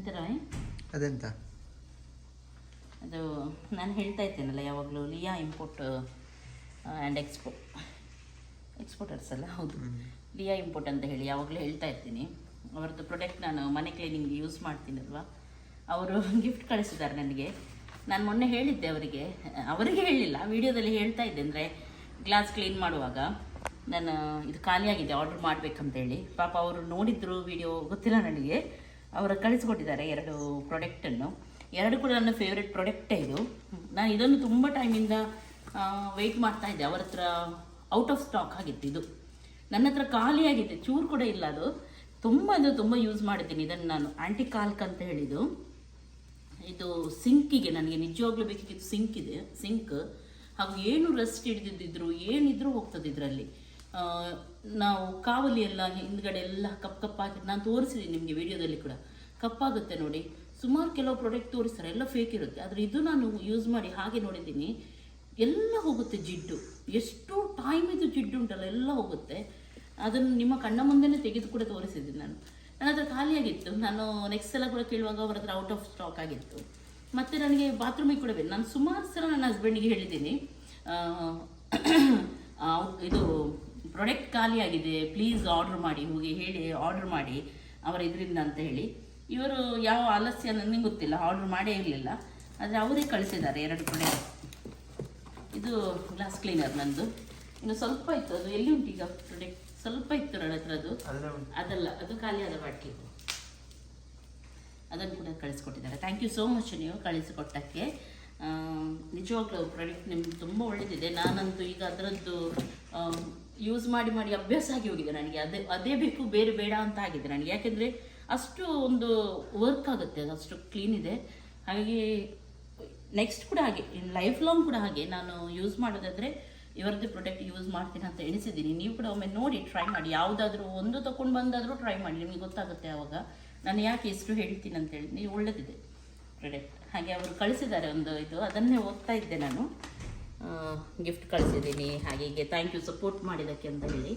ಎಂತರ ಅದೆಂತ? ಅದು ನಾನು ಹೇಳ್ತಾ ಇದ್ದೇನಲ್ಲ ಯಾವಾಗಲೂ Liya import and export exporters ಅಲ್ಲ ಹೌದು. ಲಿಯಾ ಇಂಪೋರ್ಟ್ ಅಂತ ಹೇಳಿ ಯಾವಾಗಲೂ ಹೇಳ್ತಾ ಇರ್ತೀನಿ. ಅವರದ್ದು ಪ್ರಾಡಕ್ಟ್ ನಾನು ಮನೆ ಕ್ಲೀನಿಂಗ್ ಯೂಸ್ ಮಾಡ್ತೀನಲ್ವಾ? ಅವರು ಗಿಫ್ಟ್ ಕಳಿಸಿದ್ದಾರೆ ನನಗೆ. ನಾನು ಮೊನ್ನೆ ಹೇಳಿದ್ದೆ ಅವರಿಗೆ. ಅವರಿಗೆ ಹೇಳಿಲ್ಲ ವಿಡಿಯೋದಲ್ಲಿ ಹೇಳ್ತಾ ಇದ್ದೆ. ಅಂದರೆ ಗ್ಲಾಸ್ ಕ್ಲೀನ್ ಮಾಡುವಾಗ ನಾನು ಇದು ಖಾಲಿಯಾಗಿದೆ ಆರ್ಡರ್ ಮಾಡಬೇಕಂತೇಳಿ ಪಾಪ ಅವರು ನೋಡಿದ್ರು ವಿಡಿಯೋ ಗೊತ್ತಿಲ್ಲ ನನಗೆ. ಅವರು ಕಳಿಸ್ಕೊಟ್ಟಿದ್ದಾರೆ ಎರಡು ಪ್ರಾಡಕ್ಟನ್ನು ಎರಡು ಕೂಡ ನನ್ನ ಫೇವ್ರೆಟ್ ಪ್ರಾಡಕ್ಟೇ ಇದು. ನಾನು ಇದನ್ನು ತುಂಬ ಟೈಮಿಂದ ವೆಯ್ಟ್ ಮಾಡ್ತಾ ಇದ್ದೆ. ಅವರ ಹತ್ರ ಔಟ್ ಆಫ್ ಸ್ಟಾಕ್ ಆಗಿತ್ತು ಇದು. ನನ್ನ ಹತ್ರ ಖಾಲಿಯಾಗಿದೆ ಚೂರು ಕೂಡ ಇಲ್ಲ ಅದು. ತುಂಬ ಅಂದರೆ ತುಂಬ ಯೂಸ್ ಮಾಡಿದ್ದೀನಿ ಇದನ್ನು ನಾನು. ಆಂಟಿ ಕಾಲ್ಕ್ ಅಂತ ಹೇಳಿದ್ದು. ಇದು ಸಿಂಕಿಗೆ ನನಗೆ ನಿಜವಾಗ್ಲೂ ಬೇಕಿತ್ತು ಸಿಂಕ್ ಇದೆ. ಸಿಂಕ್ ಹಾಗೂ ಏನು ರಸ್ಟ್ ಹಿಡಿದಿದ್ದಿದ್ರು, ಏನಿದ್ರು ಹೋಗ್ತದೆ ಇದರಲ್ಲಿ. ನಾವು ಕಾವಲಿ ಎಲ್ಲ ಹಿಂದ್ಗಡೆ ಎಲ್ಲ ಕಪ್ಪು ಕಪ್ಪಾಗಿ, ನಾನು ತೋರಿಸಿದ್ದೀನಿ ನಿಮಗೆ ವಿಡಿಯೋದಲ್ಲಿ ಕೂಡ. ಕಪ್ಪಾಗುತ್ತೆ ನೋಡಿ. ಸುಮಾರು ಕೆಲವು ಪ್ರಾಡಕ್ಟ್ ತೋರಿಸ್ತಾರೆ, ಎಲ್ಲ ಫೇಕ್ ಇರುತ್ತೆ. ಆದರೆ ಇದು ನಾನು ಯೂಸ್ ಮಾಡಿ ಹಾಗೆ ನೋಡಿದ್ದೀನಿ. ಎಲ್ಲ ಹೋಗುತ್ತೆ ಜಿಡ್ಡು. ಎಷ್ಟು ಟೈಮ್ ಇದು ಜಿಡ್ಡು ಉಂಟಲ್ಲ, ಎಲ್ಲ ಹೋಗುತ್ತೆ. ಅದನ್ನು ನಿಮ್ಮ ಕಣ್ಣ ಮುಂದೆನೇ ತೆಗೆದು ಕೂಡ ತೋರಿಸಿದ್ದೀನಿ ನಾನು. ನನ್ನ ಹತ್ರ ಖಾಲಿಯಾಗಿತ್ತು ನಾನು ನೆಕ್ಸ್ಟ್ ಸಲ ಕೂಡ ಕೇಳುವಾಗ ಅವ್ರ ಹತ್ರ ಔಟ್ ಆಫ್ ಸ್ಟಾಕ್ ಆಗಿತ್ತು. ಮತ್ತು ನನಗೆ ಬಾತ್ರೂಮಿಗೆ ಕೂಡ ಬೇಕು ನಾನು ಸುಮಾರು ಸಲ ನನ್ನ ಹಸ್ಬೆಂಡಿಗೆ ಹೇಳಿದ್ದೀನಿ ಇದು ಪ್ರಾಡಕ್ಟ್ ಖಾಲಿಯಾಗಿದೆ ಪ್ಲೀಸ್ ಆರ್ಡರ್ ಮಾಡಿ ಹೋಗಿ ಹೇಳಿ ಆರ್ಡರ್ ಮಾಡಿ ಅವರ ಇದರಿಂದ ಅಂತ ಹೇಳಿ. ಇವರು ಯಾವ ಆಲಸ್ಯ ನನಗೆ ಗೊತ್ತಿಲ್ಲ ಆರ್ಡರ್ ಮಾಡೇ ಇರಲಿಲ್ಲ. ಆದರೆ ಅವರೇ ಕಳಿಸಿದ್ದಾರೆ ಎರಡು ಕಡೆ. ಇದು ಗ್ಲಾಸ್ ಕ್ಲೀನರ್ ನಂದು. ಇನ್ನು ಸ್ವಲ್ಪ ಇತ್ತು ಅದು ಎಲ್ಲಿ ಉಂಟು ಈಗ ಪ್ರಾಡಕ್ಟ್ ಸ್ವಲ್ಪ ಇತ್ತು ನನ್ನ ಹತ್ರ ಅದು. ಅದಲ್ಲ ಅದು ಖಾಲಿಯಾದ ಬಾಟ್ಲಿ. ಅದನ್ನು ಕೂಡ ಕಳಿಸ್ಕೊಟ್ಟಿದ್ದಾರೆ. ಥ್ಯಾಂಕ್ ಯು ಸೋ ಮಚ್ ನೀವು ಕಳಿಸಿಕೊಟ್ಟಕ್ಕೆ. ನಿಜವಾಗ್ಲೂ ಪ್ರಾಡಕ್ಟ್ ನಿಮ್ಗೆ ತುಂಬ ಒಳ್ಳೆಯದಿದೆ ನಾನಂತೂ ಈಗ ಅದರದ್ದು ಯೂಸ್ ಮಾಡಿ ಮಾಡಿ ಅಭ್ಯಾಸ ಆಗಿ ಹೋಗಿದೆ ನನಗೆ. ಅದೇ ಅದೇ ಬೇಕು, ಬೇರೆ ಬೇಡ ಅಂತ ಆಗಿದೆ ನನಗೆ. ಯಾಕೆಂದರೆ ಅಷ್ಟು ಒಂದು ವರ್ಕ್ ಆಗುತ್ತೆ, ಅದು ಅಷ್ಟು ಕ್ಲೀನ್ ಇದೆ. ಹಾಗಾಗಿ ನೆಕ್ಸ್ಟ್ ಕೂಡ ಹಾಗೆ ಲೈಫ್ ಲಾಂಗ್ ಕೂಡ ಹಾಗೆ ನಾನು ಯೂಸ್ ಮಾಡೋದಾದರೆ ಇವರದ್ದು ಪ್ರೊಡಕ್ಟ್ ಯೂಸ್ ಮಾಡ್ತೀನಿ ಅಂತ ಎಣಿಸಿದ್ದೀನಿ. ನೀವು ಕೂಡ ಒಮ್ಮೆ ನೋಡಿ ಟ್ರೈ ಮಾಡಿ. ಯಾವುದಾದ್ರೂ ಒಂದು ತಗೊಂಡು ಬಂದಾದರೂ ಟ್ರೈ ಮಾಡಿ. ನಿಮಗೆ ಗೊತ್ತಾಗುತ್ತೆ ಆವಾಗ ನಾನು ಯಾಕೆ ಎಷ್ಟು ಹೇಳ್ತೀನಿ ಅಂತೇಳಿ. ನೀವು ಒಳ್ಳೆದಿದೆ ಪ್ರೊಡಕ್ಟ್ ಹಾಗೆ ಅವರು ಕಳಿಸಿದ್ದಾರೆ ಒಂದು ಇದು. ಅದನ್ನೇ ಓದ್ತಾ ಇದ್ದೆ ನಾನು. ಗಿಫ್ಟ್ ಕಳಿಸಿದ್ದೀನಿ. ಹಾಗೆ ಥ್ಯಾಂಕ್ ಯು ಸಪೋರ್ಟ್ ಮಾಡಿದ್ದಕ್ಕೆ ಅಂತ ಹೇಳಿ.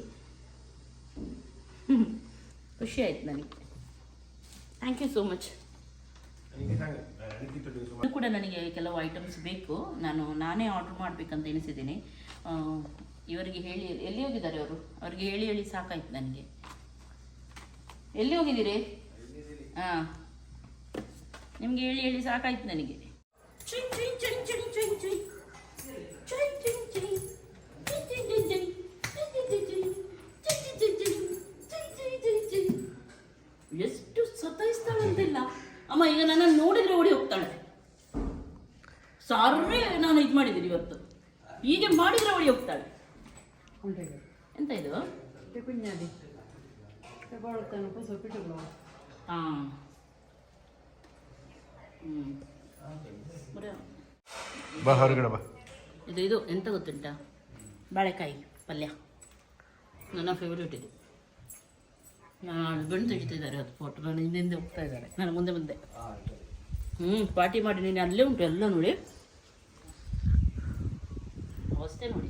ಖುಷಿ ಆಯ್ತು ನನಗೆ. ಥ್ಯಾಂಕ್ ಯು ಸೋ ಮಚ್ ಇದು ಕೂಡ ನನಗೆ ಕೆಲವು ಐಟಮ್ಸ್ ಬೇಕು. ನಾನು, ನಾನೇ ಆರ್ಡರ್ ಮಾಡಬೇಕಂತ ಎನಿಸಿದ್ದೀನಿ ಇವರಿಗೆ ಹೇಳಿ, ಎಲ್ಲಿ ಹೋಗಿದ್ದಾರೆ ಅವರು? ಅವ್ರಿಗೆ ಹೇಳಿ ಹೇಳಿ ಸಾಕಾಯ್ತು ನನಗೆ. ಎಲ್ಲಿ ಹೋಗಿದ್ದೀರಿ? ಹಾಂ ನಿಮಗೆ ಹೇಳಿ ಹೇಳಿ ಸಾಕಾಯ್ತು ನನಗೆ. ಅಂತಿಲ್ಲ. ಅಮ್ಮ ಈಗ ನನ್ನನ್ನು ನೋಡಿದ್ರೆ ಓಡಿ ಹೋಗ್ತಾಳೆ. ಸಾರೇ ನಾನು ಇದು ಮಾಡಿದ್ದೀನಿ ಇವತ್ತು. ಹೀಗೆ ಮಾಡಿದ್ರೆ ಓಡಿ ಹೋಗ್ತಾಳೆ. ಎಂತ ಇದು. ಹಾ. ಹ್ಮ್. ಬರೀ. ಬಾ ಹೊರಗಡೆ ಬಾ. ಇದು ಇದು ಎಂತ ಗೊತ್ತುಂಟ? ಬಾಳೆಕಾಯಿ ಪಲ್ಯ. ನನ್ನ ಫೇವ್ರೇಟ್ ಇದು. ಹಸ್ಬೆಂಡ್ ತೆಗಿತಿದ್ದಾರೆ ಅದು ಫೋಟೋ ನಾನು ಹಿಂದೆ ಹಿಂದೆ ಹೋಗ್ತಾ ಇದ್ದಾರೆ. ನಾನು ಮುಂದೆ ಮುಂದೆ ಹ್ಞೂ ಪಾರ್ಟಿ ಮಾಡಿ ನೀನು ಅಲ್ಲೇ ಉಂಟು ಎಲ್ಲ ನೋಡಿ. ಅವಸ್ಥೆ ನೋಡಿ.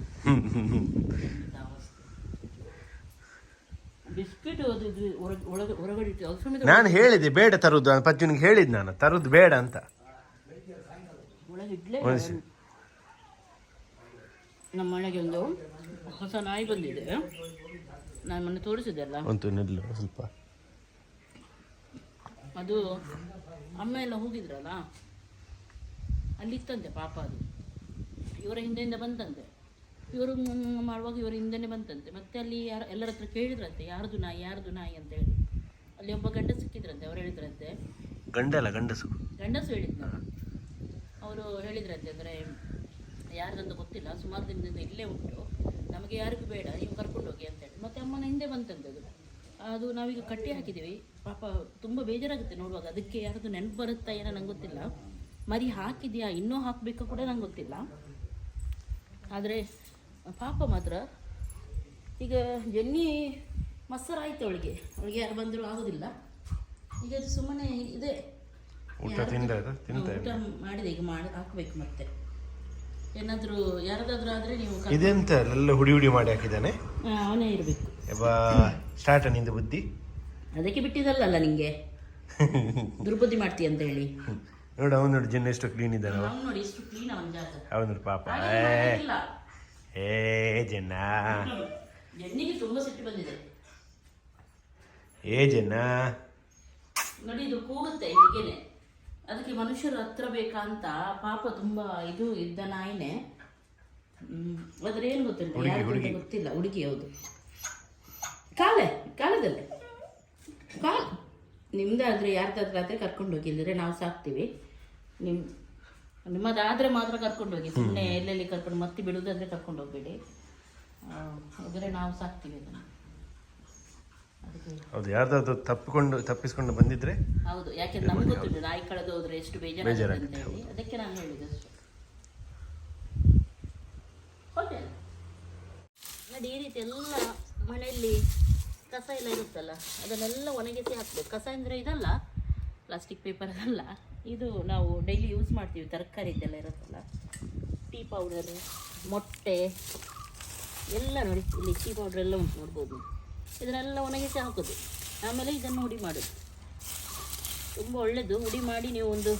ಬಿಸ್ಕಿಟ್ ಹೊರಗಡೆ ಇಟ್ಟು ನಾನು ಹೇಳಿದೆ ಬೇಡ ತರುದು ಪಜ್ಜನಿಗೆ ಹೇಳಿದ್ ನಾನು ತರುದು ಬೇಡ ಅಂತ. ನಮ್ಮ ಮನೆಗೆ ಒಂದು ಹೊಸ ನಾಯಿ ಬಂದಿದೆ. ನಾನು ಮೊನ್ನೆ ತೋರಿಸಿದೆ ಅಲ್ಲ ಒಂದು ನಿಲ್ಲು ಸ್ವಲ್ಪ. ಅದು ಅಮ್ಮ ಎಲ್ಲ ಹೋಗಿದ್ರಲ್ಲ? ಅಲ್ಲಿತ್ತಂತೆ ಪಾಪ ಅದು. ಇವರ ಹಿಂದೆಯಿಂದ ಬಂತಂತೆ. ಇವರು ಮಾಡುವಾಗ ಇವರ ಹಿಂದೆನೇ ಬಂತಂತೆ. ಮತ್ತೆ ಅಲ್ಲಿ ಯಾರು ಎಲ್ಲರ ಹತ್ರ ಕೇಳಿದ್ರಂತೆ ಯಾರ್ದು ನಾಯಿ ಯಾರ್ದು ನಾಯಿ ಅಂತ ಹೇಳಿ. ಅಲ್ಲಿ ಒಬ್ಬ ಗಂಡ ಸಿಕ್ಕಿದ್ರಂತೆ ಅವ್ರು ಹೇಳಿದ್ರಂತೆ. ಗಂಡಲ್ಲ ಗಂಡಸು. ಗಂಡಸು ಹೇಳಿದ್ನ? ಅವರು ಹೇಳಿದ್ರಂತೆ ಅಂದರೆ ಯಾರ್ದಂತ ಗೊತ್ತಿಲ್ಲ ಸುಮಾರು ದಿನದಿಂದ ಇಲ್ಲೇ ಉಂಟು. ನಮಗೆ ಯಾರಿಗೂ ಬೇಡ ನೀವು ಕರ್ಕೊಂಡು ಹೋಗಿ ಅಂತ ಹೇಳಿ. ಮತ್ತೆ ಅಮ್ಮನ ಹಿಂದೆ ಬಂತಂತೆ ಅದು. ಅದು ನಾವೀಗ ಕಟ್ಟಿ ಹಾಕಿದ್ದೀವಿ. ಪಾಪ ತುಂಬ ಬೇಜಾರಾಗುತ್ತೆ ನೋಡುವಾಗ. ಅದಕ್ಕೆ ಯಾರದು ನೆನಪು ಬರುತ್ತಾ ಏನೋ ನಂಗೆ ಗೊತ್ತಿಲ್ಲ. ಮರಿ ಹಾಕಿದ್ಯಾ ಇನ್ನೂ ಹಾಕಬೇಕು ಕೂಡ ನಂಗೆ ಗೊತ್ತಿಲ್ಲ. ಆದರೆ ಪಾಪ ಮಾತ್ರ. ಈಗ ಜನ್ನಿ ಮಸ್ಸರಾಯ್ತು ಅವಳಿಗೆ. ಅವಳಿಗೆ ಯಾರು ಬಂದರೂ ಆಗೋದಿಲ್ಲ. ಈಗ ಅದು ಸುಮ್ಮನೆ ಇದೆ. ಊಟ ಮಾಡಿದೆ ಈಗ ಮಾಡಿ ಹಾಕಬೇಕು ಮತ್ತೆ. ಏನಾದರೂ ಯಾರದಾದ್ರೂ ಆದರೆ ನೀವು ಇದೆಂತ? ಎಲ್ಲ ಹುಡಿ ಹುಡಿ ಮಾಡಿ ಹಾಕಿದ್ದಾನೆ? ಅವನೇ ಇರಬೇಕು. ಸ್ಟಾರ್ಟ್ನಿಂದ ಬುದ್ಧಿ. ಅದಕ್ಕೆ ಬಿಟ್ಟಿದಲ್ಲಲ್ಲ ನಿಂಗೆ? ದುರ್ಬುದ್ಧಿ ಮಾಡ್ತೀಯ ಅಂತ ಹೇಳಿ. ನೋಡು ಅವ್ನು ನೋಡಿ ಜನ ಎಷ್ಟು ಕ್ಲೀನ್ ಇದ್ದಾನೆ. ನೋಡಿ ಎಷ್ಟು ಕ್ಲೀನ್ ಅವನ ಜಾಗ. ಅವ್ನು ನೋಡಿ ಪಾಪ. ಏ, ಜನ ಜನ್ನಿಗೆ ತುಂಬಾ ಸಿಟ್ಟು ಬಂದಿದೆ. ಏ ಜನ ನೋಡಿ ಇದು ಕೂಗುತ್ತೆ ಹೀಗೇನೆ. ಅದಕ್ಕೆ ಮನುಷ್ಯರ ಹತ್ರ ಬೇಕಾ ಅಂತ ಪಾಪ ತುಂಬಾ ಇದು ಇದ್ದ ನಾಯಿನೇ. ಅದ್ರ ಏನು ಅಂತ ಗೊತ್ತಿಲ್ಲ. ಹುಡುಗಿ ಹೌದು. ಕಾಲೆ ಕಾಲದಲ್ಲಿ. ಕಾಲ್ ನಿಮ್ದಾದ್ರೆ ಯಾರ್ದಾದ್ರೆ ಆದ್ರೆ ಕರ್ಕೊಂಡು ಹೋಗಿ ಇಲ್ಲದ್ರೆ ನಾವು ಸಾಕ್ತೀವಿ. ನಿಮ್ ನಿಮ್ಮದಾದ್ರೆ ಮಾತ್ರ ಕರ್ಕೊಂಡು ಹೋಗಿ. ಸುಮ್ಮನೆ ಎಲ್ಲೆಲ್ಲಿ ಕರ್ಕೊಂಡು ಮತ್ತೆ ಬಿಡುವುದಾದ್ರೆ ಕರ್ಕೊಂಡು ಹೋಗ್ಬೇಡಿ. ಹೋದ್ರೆ ನಾವು ಸಾಕ್ತೀವಿ ಅದನ್ನ. ಹೌದು ಯಾರ್ದಾದ್ರು ತಪ್ಪಿಕೊಂಡು ತಪ್ಪಿಸ್ಕೊಂಡು ಬಂದಿದ್ರೆ ಹೌದು ಯಾಕೆಂದ್ರೆ ನಮ್ಗೆ ಗೊತ್ತಿಲ್ಲ ನಾಯಿ ಕಳೆದು ಹೋದ್ರೆ ಎಷ್ಟು ಬೇಜಾರು ಅದಕ್ಕೆ ನಾನು ಹೇಳಿದ್ದು ಅಷ್ಟೇ. ನೋಡಿ, ಈ ರೀತಿ ಎಲ್ಲ ಮನೆಯಲ್ಲಿ ಕಸ ಎಲ್ಲ ಇರುತ್ತಲ್ಲ, ಅದನ್ನೆಲ್ಲ ಒಣಗಿಸಿ ಹಾಕ್ಬೇಕು. ಕಸ ಅಂದರೆ ಇದಲ್ಲ ಪ್ಲಾಸ್ಟಿಕ್ ಪೇಪರ್ ಅಲ್ಲ. ಇದು ನಾವು ಡೈಲಿ ಯೂಸ್ ಮಾಡ್ತೀವಿ, ತರಕಾರಿ ಇದೆಲ್ಲ ಇರುತ್ತಲ್ಲ ಟೀ ಪೌಡರ್ ಮೊಟ್ಟೆ, ಎಲ್ಲ ನೋಡಿ, ಇಲ್ಲಿ ಟೀ ಪೌಡರ್ ಎಲ್ಲ ಉಂಟು, ನೋಡ್ಬೋದು. ಇದನ್ನೆಲ್ಲ ಒಣಗಿಸಿ ಹಾಕೋದು. ಆಮೇಲೆ ಇದನ್ನು ಹುಡಿ ಮಾಡೋದು. ತುಂಬ ಒಳ್ಳೆಯದು ಹುಡಿ ಮಾಡಿ ನೀವು ಒಂದು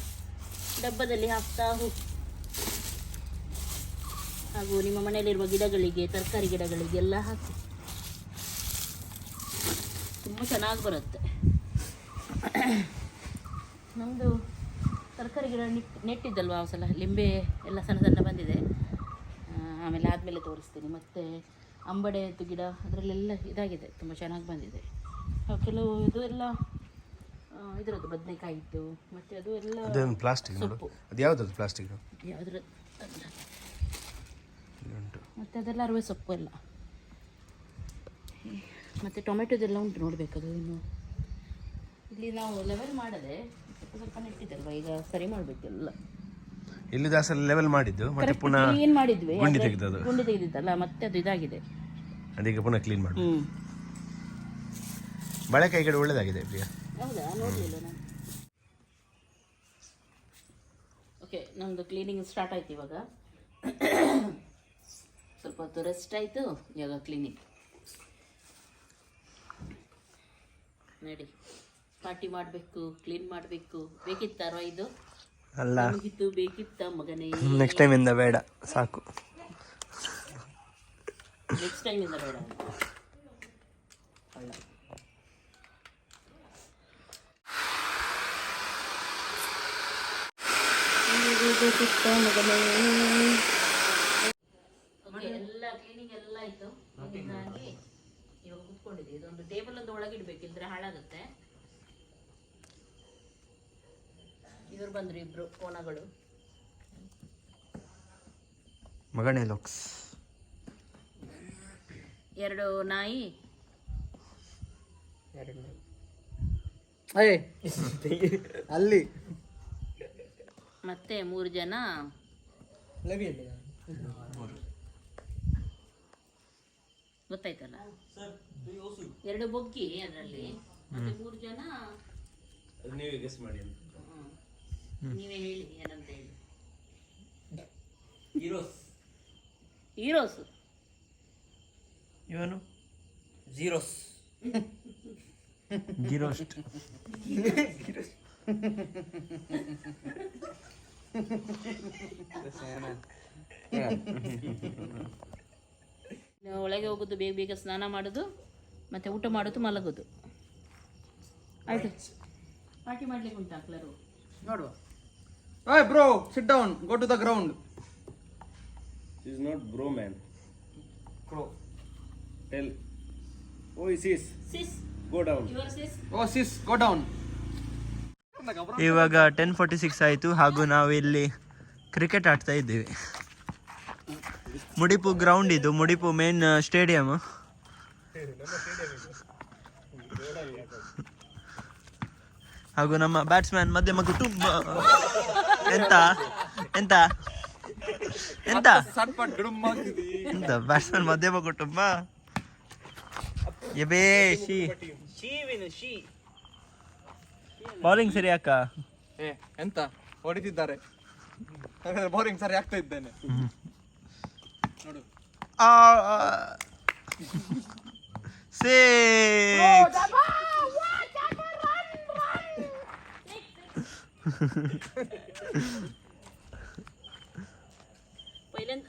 ಡಬ್ಬದಲ್ಲಿ ಹಾಕ್ತಾ ಹೋಗಿ. ಹಾಗೂ ನಿಮ್ಮ ಮನೆಯಲ್ಲಿರುವ ಗಿಡಗಳಿಗೆ ತರಕಾರಿ ಗಿಡಗಳಿಗೆಲ್ಲ ಹಾಕಿ. ತುಂಬ ಚೆನ್ನಾಗಿ ಬರುತ್ತೆ. ನಮ್ಮದು ತರಕಾರಿ ಗಿಡ ನೆಟ್ ನೆಟ್ಟಿದ್ದಲ್ವ ಆ ಸಲ ಲಿಂಬೆ ಎಲ್ಲ ಸಣ್ಣ ಸಣ್ಣ ಬಂದಿದೆ. ಆಮೇಲೆ ಆದಮೇಲೆ ತೋರಿಸ್ತೀನಿ. ಮತ್ತು ಅಂಬಡೆದು ಗಿಡ ಅದರಲ್ಲೆಲ್ಲ ಇದಾಗಿದೆ ತುಂಬ ಚೆನ್ನಾಗಿ ಬಂದಿದೆ. ಕೆಲವು ಇದು ಎಲ್ಲ ಇದರದ್ದು ಬದನೆಕಾಯಿ ಇತ್ತು ಮತ್ತು ಅದು ಎಲ್ಲ ಪ್ಲಾಸ್ಟಿಕ್. ಅದು ಯಾವ್ದದು ಪ್ಲಾಸ್ಟಿಕ್ ಯಾವುದ್ರ ಮತ್ತು ಅದೆಲ್ಲ ಅರವೆ ಸೊಪ್ಪು ಎಲ್ಲ. ಮತ್ತು ಟೊಮೆಟೊದೆಲ್ಲ ಉಂಟು ನೋಡಬೇಕದು ಇನ್ನು. ಇಲ್ಲಿ ನಾವು ಲೆವೆಲ್ ಮಾಡದೆ ಸ್ವಲ್ಪ ಸ್ವಲ್ಪ ನೆಟ್ಟಿದ್ದಲ್ವ? ಈಗ ಸರಿ ಮಾಡಬೇಕೆಲ್ಲ ಇಲ್ಲಿ ದಾಸಲ್ಲಿ ಲೆವೆಲ್ ಮಾಡಿದ್ದು ಮತ್ತೆ ಪುನಃ ಕ್ಲೀನ್ ಮಾಡಿದ್ವಿ. ಗುಂಡಿ ತೆಗೆದದು. ಗುಂಡಿ ತೆಗೆದಿದ್ದಲ್ಲ ಮತ್ತೆ ಅದು ಇದಾಗಿದೆ. ಅದೀಗ ಪುನಃ ಕ್ಲೀನ್ ಮಾಡಿ. ಬಳಕೆ ಕಡೆ ಒಳ್ಳೇದಾಗಿದೆ ಪ್ರಿಯ. ಹೌದಾ? ನೋಡಲಿಲ್ಲ ನಾನು. ಓಕೆ ನಮ್ಮದು ಕ್ಲೀನಿಂಗ್ ಸ್ಟಾರ್ಟ್ ಆಯ್ತು ಇವಾಗ. ಸ್ವಲ್ಪ ಹೊತ್ತು ರೆಸ್ಟ್ ಆಯಿತು. ಇವಾಗ ಕ್ಲಿನಿಕ್ ನೋಡಿ. ಪಾರ್ಟಿ ಮಾಡಬೇಕು ಕ್ಲೀನ್ ಮಾಡಬೇಕು. ಬೇಕಿತ್ತಾರೋ ಇದು ಅಲ್ಲ. ನಮಗಿತ್ತು ಬೇಕಿತ್ತ ಮಗನೇ? ನೆಕ್ಸ್ಟ್ ಟೈಮ್ ಇಂದ ಬೇಡ ಸಾಕು. ನೆಕ್ಸ್ಟ್ ಟೈಮ್ ಇಂದ ಬೇಡ. ಒಳ್ಳೆ ಓಕೆ ಎಲ್ಲ ಕ್ಲೀನಿಂಗ್ ಎಲ್ಲ ಆಯ್ತು. ಹಾಗಾಗಿ ಇವಾಗ ಕುತ್ಕೊಂಡಿದ್ದೀವಿ ಇದೊಂದು ಟೇಬಲ್ ಒಂದು ಒಳಗಿಡ್ಬೇಕು ಇಲ್ದ್ರೆ ಹಾಳಾಗುತ್ತೆ. ಇವ್ರು ಬಂದ್ರು ಇಬ್ರು ಕೋಣಗಳು. ಮಗನೇ ನಾಯಿ. ಎರಡು ನಾಯಿ. ಅಲ್ಲಿ. ಮತ್ತೆ ಮೂರು ಜನ. ಗೊತ್ತಾಯ್ತಲ್ಲ? ಎರಡು ಬೊಗ್ಗಿ ಅದರಲ್ಲಿ. ಮತ್ತೆ ಮೂರು ಜನ? ನೀವೇ ಗೆಸ್ ಮಾಡಿ ಹ್ಮ್. ನೀವೇ ಹೇಳಿ ಏನಂತ ಹೇಳಿ. ಹೀರೋಸ್ ಇವನು? ಜೀರೋಸ್ ಜೀರೋಸ್ಟ್ ನಾವು ಒಳಗೆ ಹೋಗೋದು ಬೇಗ ಬೇಗ ಸ್ನಾನ ಮಾಡೋದು ಮತ್ತೆ ಊಟ ಮಾಡೋದು ಮಲಗೋದು. ಆಯ್ತು. ಪಾರ್ಟಿ ಮಾಡ್ಲಿಕ್ಕೆ ಉಂಟು ಕ್ಲರು? ನೋಡುವ. Oi bro sit down go to the ground is not bro man crow tell oh is is sis go down your sis oh sis go down ಇವಾಗ ಟೆನ್ ಫೋರ್ಟಿ ಸಿಕ್ಸ್ ಆಯಿತು ಹಾಗೂ ನಾವು ಇಲ್ಲಿ ಕ್ರಿಕೆಟ್ ಆಡ್ತಾ ಇದ್ದೀವಿ. ಮುಡಿಪು ಗ್ರೌಂಡ್ ಇದು ಮುಡಿಪು main stadium ಹಾಗೂ ನಮ್ಮ ಬ್ಯಾಟ್ಸ್ಮನ್ ಮಧ್ಯಮ ಕುಟುಂಬ ಎಂತ? ಎಂತ? ಎಂತ? ಎಂತ? ಬ್ಯಾಟ್ಸ್ಮನ್ ಮಧ್ಯಮ ಕುಟುಂಬ ಎಬೇ ಶಿ. ಬೌಲಿಂಗ್ ಸರಿ ಅಕ್ಕ ಎಂತ? ಹೊಡಿತಿದ್ದಾರೆ. ಬೌಲಿಂಗ್ ಸರಿ ಆಗ್ತಾ ಇದ್ದೇನೆ.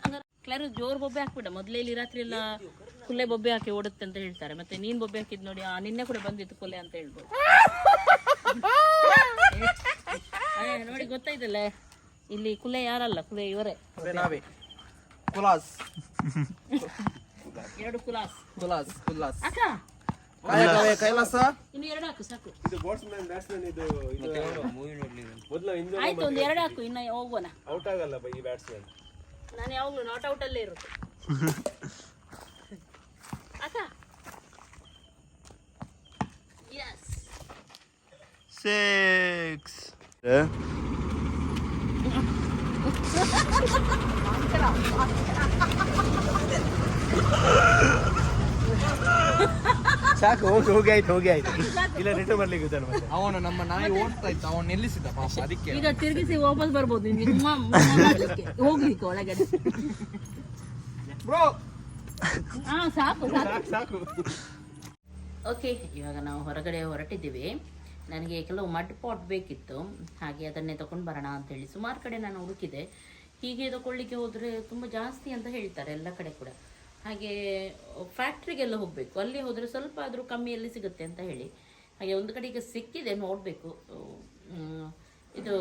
ಹಂಗಾರೆ ಕ್ಲಾರು ಜೋರ್ ಬೊಬ್ಬೆ ಹಾಕ್ಬಿಡ ಮೊದಲೇ ಇಲ್ಲಿ ರಾತ್ರಿ ಎಲ್ಲ ಕುಲ್ಲೆ ಬೊಬ್ಬೆ ಹಾಕಿ ಓಡುತ್ತೆ ಅಂತ ಹೇಳ್ತಾರೆ. ಮತ್ತೆ ನೀನ್ ಬೊಬ್ಬೆ ಹಾಕಿದ್ ನೋಡಿ ಆ ನಿನ್ನೆ ಕೂಡ ಬಂದಿತ್ತು ಕೊಲೆ ಅಂತ ಹೇಳ್ಬೋದು. ನೋಡಿ ಗೊತ್ತಾಯ್ತಲ್ಲ? ಇಲ್ಲಿ ಕುಲೆ ಯಾರಲ್ಲ? ಕುಲೆ ಇವರೇ. ನಾವೇ. ಕುಲಾಸ್. ಎರಡು ಕುಲಾಸ್. ಕುಲಾಸ್ ಕುಲಾಸ್. ಅಕ್ಕ. ಕೈಲಾಸ? ಇನ್ನು ಎರಡು ಹಾಕು ಸಾಕು. ಇದು ಬ್ಯಾಟ್ಸ್ಮನ್ ಬ್ಯಾಟ್ಸ್ಮನ್ ಇದು ಮೊದಲು ಇಂದು ಆಯ್ತು ಒಂದು ಎರಡು ಹಾಕು ಇನ್ನ ಹೋಗೋಣ ಔಟ್ ಆಗಲ್ಲ ಈ ಬ್ಯಾಟ್ಸ್ಮನ್ ನಾನು ಯಾವಾಗಲೂ ನಾಟ್ ಔಟ್ ಅಲ್ಲೇ ಇರುತ್ತೆ ಅಕ್ಕ. ಯಸ್ ಸಿಕ್ಸ್ ಸಾಕು ಹೋಗಿ ಹೋಗಿ ಆಯ್ತು ಹೋಗಿ ಆಯ್ತು. ಇಲ್ಲ ರಿಟರ್ನ್ ಬರ್ಲಿಕ್ಕೆ ಇದ್ದಾನೆ ಮತ್ತೆ. ಅವನು ನಮ್ಮ ನಾಯಿ ಓಡ್ತಾ ಇತ್ತು ಅವನು ನಿಲ್ಲಿಸಿದ ಪಾಪ ಅದಕ್ಕೆ. ಈಗ ತಿರುಗಿಸಿ ವಾಪಸ್ ಬರ್ಬೋದು ನಿಮ್ಗೆ ನಿಮ್ಮ ಹೋಗ್ಲಿಕ್ಕೆ ಒಳಗಡೆ. ಬ್ರೋ! ಹಾ ಸಾಕು. ಸಾಕು ಸಾಕು. ಓಕೆ ಇವಾಗ ನಾವು ಹೊರಗಡೆ ಹೊರಟಿದ್ದೀವಿ. ನನಗೆ ಕೆಲವು ಮಡ್ ಪಾಟ್ ಬೇಕಿತ್ತು. ಹಾಗೆ ಅದನ್ನೇ ತಗೊಂಡು ಬರೋಣ ಅಂತೇಳಿ ಸುಮಾರು ಕಡೆ ನಾನು ಹುಡುಕಿದೆ. ಹೀಗೆ ತಗೊಳ್ಳಿಕ್ಕೆ ಹೋದರೆ ತುಂಬ ಜಾಸ್ತಿ ಅಂತ ಹೇಳ್ತಾರೆ ಎಲ್ಲ ಕಡೆ ಕೂಡ. ಹಾಗೆ ಫ್ಯಾಕ್ಟ್ರಿಗೆಲ್ಲ ಹೋಗಬೇಕು. ಅಲ್ಲಿ ಹೋದರೆ ಸ್ವಲ್ಪ ಆದರೂ ಕಮ್ಮಿಯಲ್ಲಿ ಸಿಗುತ್ತೆ ಅಂತ ಹೇಳಿ. ಹಾಗೆ ಒಂದು ಕಡೆ ಈಗ ಸಿಕ್ಕಿದೆ, ನೋಡಬೇಕು. ಇದು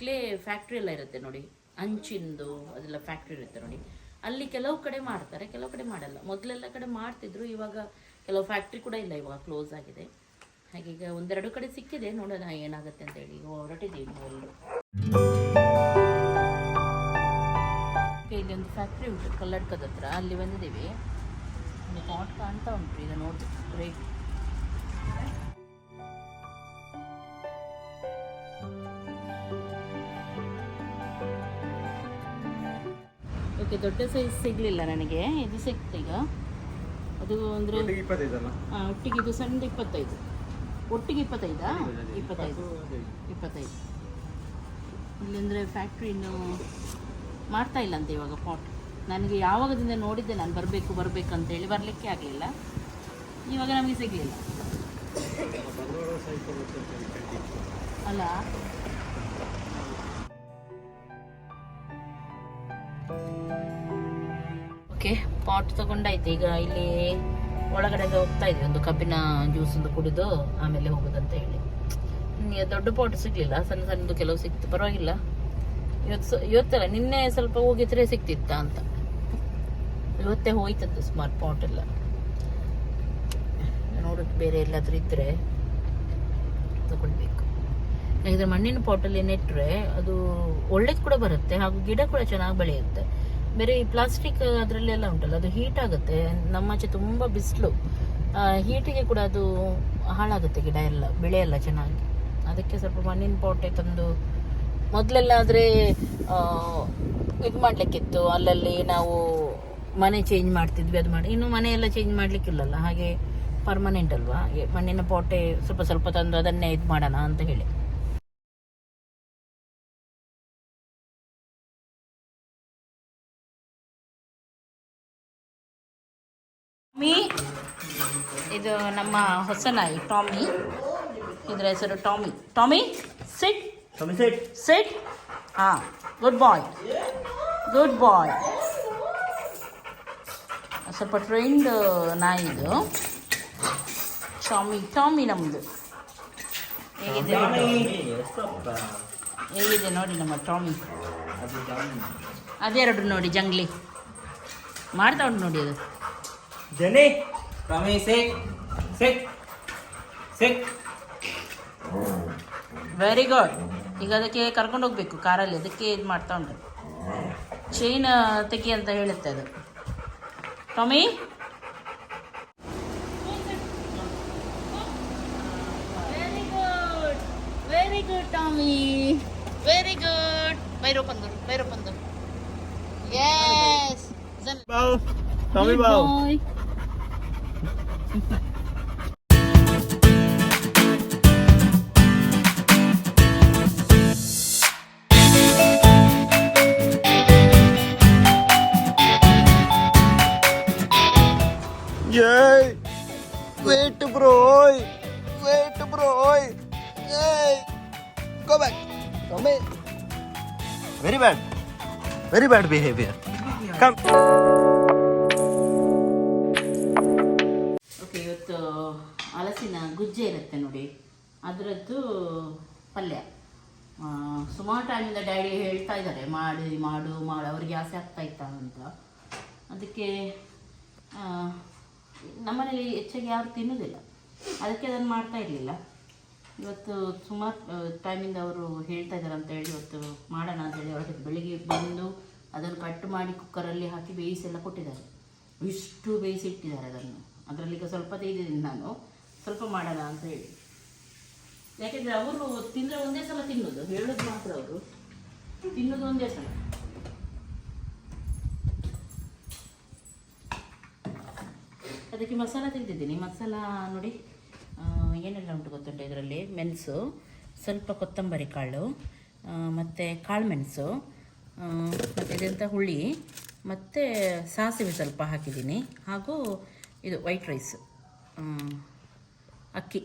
ಕ್ಲೇ ಫ್ಯಾಕ್ಟ್ರಿ ಎಲ್ಲ ಇರುತ್ತೆ ನೋಡಿ. ಅಂಚಿಂದು ಅದೆಲ್ಲ ಫ್ಯಾಕ್ಟ್ರಿ ಇರುತ್ತೆ ನೋಡಿ. ಅಲ್ಲಿ ಕೆಲವು ಕಡೆ ಮಾಡ್ತಾರೆ, ಕೆಲವು ಕಡೆ ಮಾಡಲ್ಲ. ಮೊದಲೆಲ್ಲ ಕಡೆ ಮಾಡ್ತಿದ್ರು, ಇವಾಗ ಕೆಲವು ಫ್ಯಾಕ್ಟ್ರಿ ಕೂಡ ಇಲ್ಲ, ಇವಾಗ ಕ್ಲೋಸ್ ಆಗಿದೆ. ಹಾಗೆ ಈಗ ಒಂದೆರಡು ಕಡೆ ಸಿಕ್ಕಿದೆ ನೋಡೋಣ ಏನಾಗುತ್ತೆ ಅಂತ ಹೇಳಿ. ಈಗ ಹೊರಟಿದ್ದೀವಿ ನಾವೆಲ್ಲರೂ ಇಲ್ಲಿ. ಒಂದು ಫ್ಯಾಕ್ಟ್ರಿ ಉಂಟು ಕಲ್ಲಡ್ಕದ ಹತ್ರ. ಅಲ್ಲಿ ಬಂದಿದ್ದೀವಿ. ಒಂದು ಪಾಟ್ ಕಾಣ್ತಾ ಉಂಟು ಈಗ ನೋಡ್ಬೇಕು. ರೇಟ್ ಓಕೆ ದೊಡ್ಡ ಸೈಜ್ ಸಿಗಲಿಲ್ಲ ನನಗೆ. ಇದು ಸಿಕ್ತು ಈಗ. ಅದು ಅಂದರೆ ಹಾಂ ಒಟ್ಟಿಗೆ ಇದು ಸಣ್ಣ ಇಪ್ಪತ್ತೈದು. ಒಟ್ಟಿಗೆ ಇಪ್ಪತ್ತೈದಾ? ಇಪ್ಪತ್ತೈದು. ಇಪ್ಪತ್ತೈದು. ಇಲ್ಲಂದರೆ ಫ್ಯಾಕ್ಟ್ರಿ ಇನ್ನು ಮಾಡ್ತಾ ಇಲ್ಲ ಅಂತ ಇವಾಗ ಪಾಟ್ ನನಗೆ ಯಾವಾಗದಿಂದ ನೋಡಿದ್ದೆ ನಾನು ಬರಬೇಕು ಬರಬೇಕು ಅಂತೇಳಿ ಬರಲಿಕ್ಕೆ ಆಗಲಿಲ್ಲ. ಇವಾಗ ನಮಗೆ ಸಿಗಲಿಲ್ಲ. ಅಲ್ಲ? ಓಕೆ ಪಾಟ್ ತಗೊಂಡಾಯ್ತು. ಈಗ ಇಲ್ಲಿ ಒಳಗಡೆ ಹೋಗ್ತಾ ಇದ್ವಿ ಒಂದು ಕಬ್ಬಿನ ಜ್ಯೂಸ್ ಒಂದು ಕುಡಿದು ಆಮೇಲೆ ಹೋಗೋದಂತ ಹೇಳಿ. ದೊಡ್ಡ ಪಾಟ್ ಸಿಗ್ಲಿಲ್ಲ. ಸಣ್ಣ ಸಣ್ಣದು ಕೆಲವು ಸಿಕ್ತು. ಪರವಾಗಿಲ್ಲ. ಇವತ್ತು ಇವತ್ತಲ್ಲ, ನಿನ್ನೆ ಸ್ವಲ್ಪ ಹೋಗಿದ್ರೆ ಸಿಕ್ತಿತ್ತ ಅಂತ. ಇವತ್ತೇ ಹೋಯ್ತದ್ದು ಸ್ಮಾರ್ಟ್ ಪಾಟ್ ಎಲ್ಲ. ನೋಡೋಕೆ ಬೇರೆ ಎಲ್ಲಾದ್ರೂ ಇದ್ರೆ ತಗೊಳ್ಬೇಕು. ಯಾಕಂದ್ರೆ ಮಣ್ಣಿನ ಪಾಟಲ್ಲಿ ನೆಟ್ಟರೆ ಅದು ಒಳ್ಳೇದು ಕೂಡ ಬರುತ್ತೆ. ಹಾಗೂ ಗಿಡ ಕೂಡ ಚೆನ್ನಾಗಿ ಬೆಳೆಯುತ್ತೆ. ಬೇರೆ ಈ ಪ್ಲಾಸ್ಟಿಕ್ ಅದರಲ್ಲೆಲ್ಲ ಉಂಟಲ್ಲ, ಅದು ಹೀಟ್ ಆಗುತ್ತೆ. ನಮ್ಮಾಚೆ ತುಂಬ ಬಿಸಿಲು. ಹೀಟಿಗೆ ಕೂಡ ಅದು ಹಾಳಾಗುತ್ತೆ ಗಿಡ ಎಲ್ಲ, ಬೆಳೆ ಎಲ್ಲ ಚೆನ್ನಾಗಿ. ಅದಕ್ಕೆ ಸ್ವಲ್ಪ ಮಣ್ಣಿನ ಪೌಟೆ ತಂದು ಮೊದಲೆಲ್ಲ ಆದರೆ ಇದು ಮಾಡಲಿಕ್ಕಿತ್ತು. ಅಲ್ಲಲ್ಲಿ ನಾವು ಮನೆ ಚೇಂಜ್ ಮಾಡ್ತಿದ್ವಿ, ಅದು ಮಾಡಿ. ಇನ್ನು ಮನೆಯೆಲ್ಲ ಚೇಂಜ್ ಮಾಡಲಿಕ್ಕಿಲ್ಲಲ್ಲ, ಹಾಗೆ ಪರ್ಮನೆಂಟ್ ಅಲ್ವಾ? ಮಣ್ಣಿನ ಪೋಟೆ ಸ್ವಲ್ಪ ಸ್ವಲ್ಪ ತಂದು ಅದನ್ನೇ ಇದು ಮಾಡೋಣ ಅಂತ ಹೇಳಿ. ಇದು ನಮ್ಮ ಹೊಸ ನಾಯಿ ಟಾಮಿ. ಇದರ ಹೆಸರು Tommy. Tommy sit. Tommy sit. Sit. ಹಾಂ ಗುಡ್ ಬಾಯ್. ಗುಡ್ ಬಾಯ್. ಸ್ವಲ್ಪ ಟ್ರೈನ್ಡ್ ನಾಯಿ ಇದು. ಟಾಮಿ ಟಾಮಿ ನಮ್ಮದು ಹೇಗಿದೆ ಹೇಗಿದೆ ನೋಡಿ ನಮ್ಮ ಟಾಮಿ. ಅದೆರಡು ನೋಡಿ ಜಂಗ್ಲಿ. ಮಾಡ್ತಾ ಉಂಟು ನೋಡಿ ಅದು. ಜನಿ ವೆರಿ ಗುಡ್ ಈಗ ಅದಕ್ಕೆ ಕರ್ಕೊಂಡು ಹೋಗ್ಬೇಕು ಕಾರಲ್ಲಿ. ಅದಕ್ಕೆ ಇದು ಮಾಡ್ತಾ ಉಂಟು. ಚೈನ್ ತೆಗಿ ಅಂತ ಹೇಳುತ್ತೆ ಅದು. Tommy very good very good Tommy very good ಬೈರೋ ಬಂದರು ಬೈರೋ ಬಂದರು ಎಸ್ ಬಾವು ಟಾಮಿ ಬಾವು Yay! Wait, bro! Wait, bro! Yay! Go back! Come in! Very bad. Very bad behavior. Come. Okay, ಇವತ್ತು ಹಲಸಿನ ಗುಜ್ಜೆ ಇರುತ್ತೆ ನೋಡಿ. ಅದರದ್ದು ಪಲ್ಯ. ಸುಮಾರು ಟೈಮಿಂದ ಡ್ಯಾಡಿ ಹೇಳ್ತಾ ಇದ್ದಾರೆ ಮಾಡಿ, ಮಾಡು ಮಾಡು, ಅವ್ರಿಗೆ ಆಸೆ ಆಗ್ತಾ ಇತ್ತ ಅಂತ. ಅದಕ್ಕೆ ನಮ್ಮನೇಲಿ ಹೆಚ್ಚಾಗಿ ಯಾರು ತಿನ್ನೋದಿಲ್ಲ. ಅದಕ್ಕೆ ಅದನ್ನು ಮಾಡ್ತಾ ಇರಲಿಲ್ಲ. ಇವತ್ತು ಸುಮಾರು ಟೈಮಿಂದ ಅವರು ಹೇಳ್ತಾ ಇದ್ದಾರೆ ಅಂತ ಹೇಳಿ ಇವತ್ತು ಮಾಡೋಣ ಅಂತ ಹೇಳಿ ಅವ್ರಿಗೆ ಬೆಳಿಗ್ಗೆ ಬಂದು ಅದನ್ನು ಕಟ್ ಮಾಡಿ ಕುಕ್ಕರಲ್ಲಿ ಹಾಕಿ ಬೇಯಿಸಿ ಎಲ್ಲ ಕೊಟ್ಟಿದ್ದಾರೆ. ಇಷ್ಟು ಬೇಯಿಸಿಟ್ಟಿದ್ದಾರೆ ಅದನ್ನು. ಅದರಲ್ಲಿ ಈಗ ಸ್ವಲ್ಪ ತೆಗೆದಿದ್ದೀನಿ ನಾನು. ಸ್ವಲ್ಪ ಮಾಡೋಣ ಅಂತ ಹೇಳಿ. ಯಾಕೆಂದರೆ ಅವರು ತಿಂದರೆ ಒಂದೇ ಸಲ ತಿನ್ನೋದು. ಹೇಳೋದು ಮಾತ್ರ ಅವರು. ತಿನ್ನೋದು ಒಂದೇ ಸಲ. ಅದಕ್ಕೆ ಮಸಾಲ ತೆಗೆದಿದ್ದೀನಿ. ಮಸಾಲ ನೋಡಿ ಏನೆಲ್ಲ ಉಂಟು ಗೊತ್ತುಂಟು ಇದರಲ್ಲಿ? ಮೆಣಸು, ಸ್ವಲ್ಪ ಕೊತ್ತಂಬರಿ ಕಾಳು ಮತ್ತು ಕಾಳು ಮೆಣಸು ಮತ್ತು ಇದೆಂಥ ಹುಳಿ, ಮತ್ತು ಸಾಸಿವೆ ಸ್ವಲ್ಪ ಹಾಕಿದ್ದೀನಿ. ಹಾಗೂ ಇದು ವೈಟ್ ರೈಸ್ ಅಕ್ಕಿ.